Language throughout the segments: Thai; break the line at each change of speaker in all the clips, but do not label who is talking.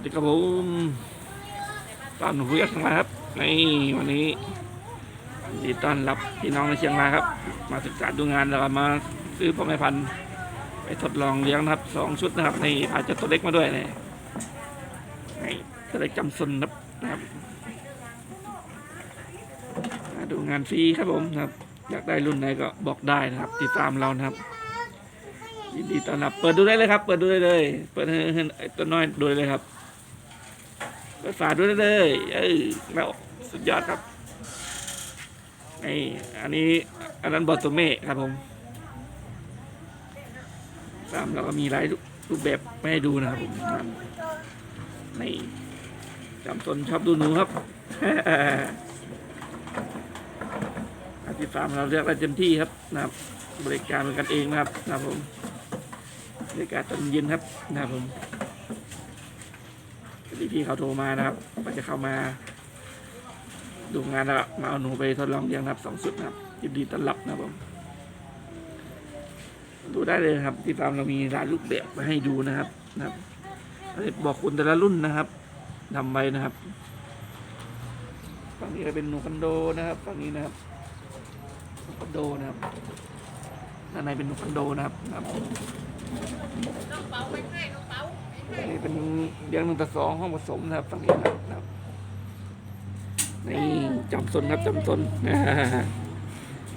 วัสดีครับผมตอนผู้ยักษ์ทั้งหลาครับในวันนี้ดีต้อนรับพี่น้องในเชียงรายครับ มาศึกษาดูงานแล้วมาซื้อพ่อแม่พันธุ์ไปทดลองเลี้ยงนะครับสองชุดนะครับในอาจจะตัวเล็กมาด้วยเนี่ยให้ตัวเล็กจำสนนะครับนะครับมาดูงานฟรีครับผมนะครับ อยากได้รุ่นไหนก็บอกได้นะครับ ติดตามเรานะครับยินดีต้อนรับ เปิดดูได้เลยครับ เปิดดูได้เลย เปิดให้ให้ไอ้ตัวน้อยดูเลยครับ เปิดฝาดูได้เลยเออแล้วสุดยอดครับนี่อันนี้อันนั้นบอตโตเม่ครับผมตามเราก็มีหลายรูปแบบไม่ให้ดูนะครับผมนั่นนี่จำตนชอบดูหนูครับอาชีพฟาร์มเราเรียกได้เต็มที่ครับนะครับ บริการเป็นกันเองนะครับนะครับผมบริการตอนเย็นครับนะครับผม พี่พี่เขาโทรมานะครับว่าจะเข้ามา ดูงานแล้วมาเอาหนูไปทดลองเลี้ยงนะครับสองชุดนะครับยินดีต้อนรับนะครับผมดูได้เลยครับ ที่ฟาร์มเรามีหลายรูปแบบมาให้ดูนะครับนะครับบอกคุณแต่ละรุ่นนะครับทำไว้นะครับฝั่งนี้ก็เป็นหนูคอนโดนะครับฝั่งนี้นะครับหนูคอนโดนะครับด้านในเป็นหนูคอนโดนะครับนะครับ
น้องเปาไม่ให้น้องเปาไม่ให้
อันนี้เป็นเลี้ยงหนึ่งต่อสองห้องผสมนะครับฝั่งนี้นะครับนะครับนี่จำสนครับจำสน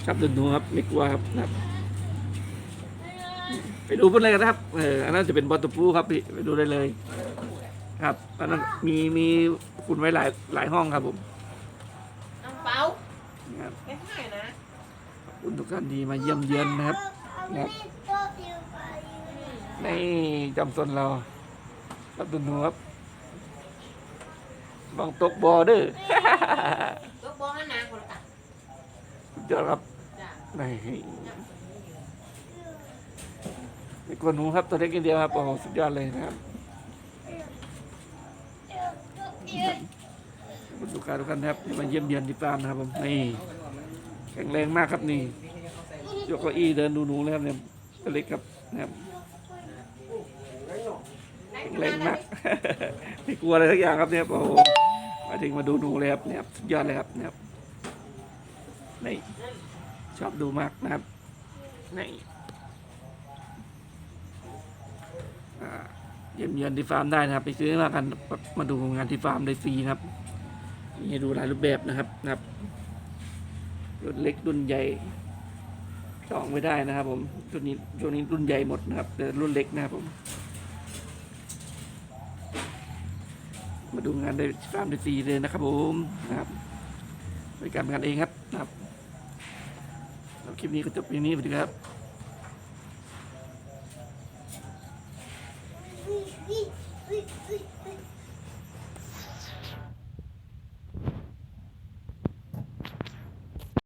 ชอบดูหนูครับไม่กลัวครับนะครับ ไปดูเพื่อนเลยกันนะครับเอออันนั้นจะเป็นบอลตูปูครับพี่ไปดูได้เลย ครับอันนั้นมีมีคุณไว้หลายหลายห้องครับผม
น้องเปา
นะครับ
ไม่ให้นะ
ขอบคุณทุกท่านที่มาเยี่ยมเยือนนะครับนะครับนี่จำสนเรา ครับดูหนูครับบางตกบอเด้อ
ยกบอให้นางคนละกัน
สุดยอดครับ
จ้ะ
นี่ไม่กลัวหนูครับตัวเล็กนิดเดียวครับโอ้โหสุดยอดเลยนะครับขอบคุณลูกค้าทุกท่านนะครับที่มาเยี่ยมเยียนที่ฟาร์มนะครับผมนี่แข็งแรงมากครับนี่ยกเก้าอี้เดินดูหนูเลยครับเนี่ยตัวเล็กครับนะครับ แข็งแรงมากไม่กลัวอะไรสักอย่างครับเนี่ยโอ้โหมาถึงมาดูหนูเลยครับเนี่ยครับสุดยอดเลยครับเนี่ยครับนี่ชอบดูมากนะครับนี่อ่าเยี่ยมเยียนที่ฟาร์มได้นะครับ ไปซื้อมากันมาดูงานที่ฟาร์มได้ฟรีนะครับมีให้ดูหลายรูปแบบนะครับนะครับรุ่นเล็กรุ่นใหญ่จองไม่ได้นะครับ ผมช่วงนี้ช่วงนี้รุ่นใหญ่หมดนะครับแต่รุ่นเล็กนะครับผม มาดูงานได้ฟาร์มได้ฟรีเลยนะครับผมนะครับบริการงานเองครับนะครับคลิปนี้ก็จบเพียงนี้สวัสดีครับ